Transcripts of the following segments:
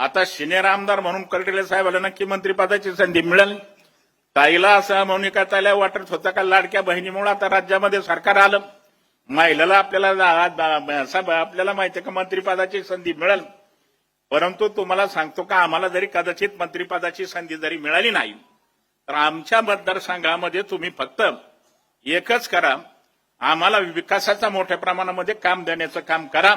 आता सिनियर आमदार म्हणून कर्डिले साहेबाला नक्की मंत्रिपदाची संधी मिळाली? ताईला असं मौनिका ताईला वाटत होतं का लाडक्या बहिणीमुळे आता राज्यामध्ये सरकार आलं? महिलाला आपल्याला आपल्याला माहिती का मंत्रिपदाची संधी मिळेल? परंतु तुम्हाला सांगतो का आम्हाला जरी कदाचित मंत्रिपदाची संधी जरी मिळाली नाही तर आमच्या मतदारसंघामध्ये तुम्ही फक्त एकच करा. आम्हाला विकासाचा मोठ्या प्रमाणामध्ये काम देण्याचं काम करा.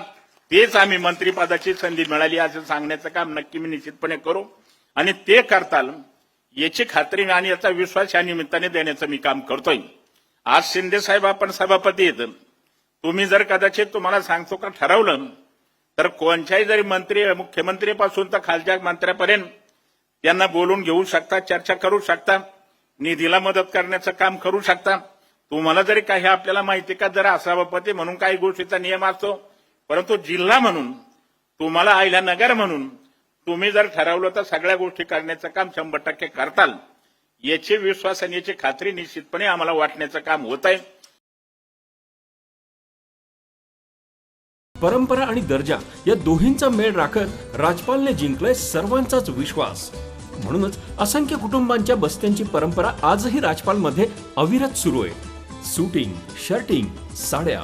तेच आम्ही मंत्रिपदाची संधी मिळाली असं सांगण्याचं काम नक्की मी निश्चितपणे करू. आणि ते करताल याची खात्री आणि याचा विश्वास या निमित्ताने देण्याचं मी काम करतोय. आज शिंदे साहेब आपण सभापती आहेत. तुम्ही जर कदाचित तुम्हाला सांगतो का ठरवलं तर कोणत्याही जरी मंत्री मुख्यमंत्रीपासून तर खालच्या मंत्र्यापर्यंत त्यांना बोलून घेऊ शकता चर्चा करू शकता निधीला मदत करण्याचं काम करू शकता. तुम्हाला जरी काही आपल्याला माहिती का जर सभापती म्हणून काही गोष्टीचा नियम असतो परंतु जिल्हा म्हणून तुम्हाला आयला नगर म्हणून तुम्ही जर ठरवलं तर सगळ्या गोष्टी करण्याचं काम शंभर टक्के करताल. याची विश्वास आणि याची खात्री निश्चितपणे आम्हाला वाटण्याचं काम होत आहे. परंपरा आणि दर्जा या दोन्हींचा मेळ राखत राजपालने जिंकलाय सर्वांचाच विश्वास. म्हणूनच असंख्य कुटुंबांच्या बस्त्यांची परंपरा आजही राजपालमध्ये अविरत सुरू आहे. सुटिंग शर्टिंग साड्या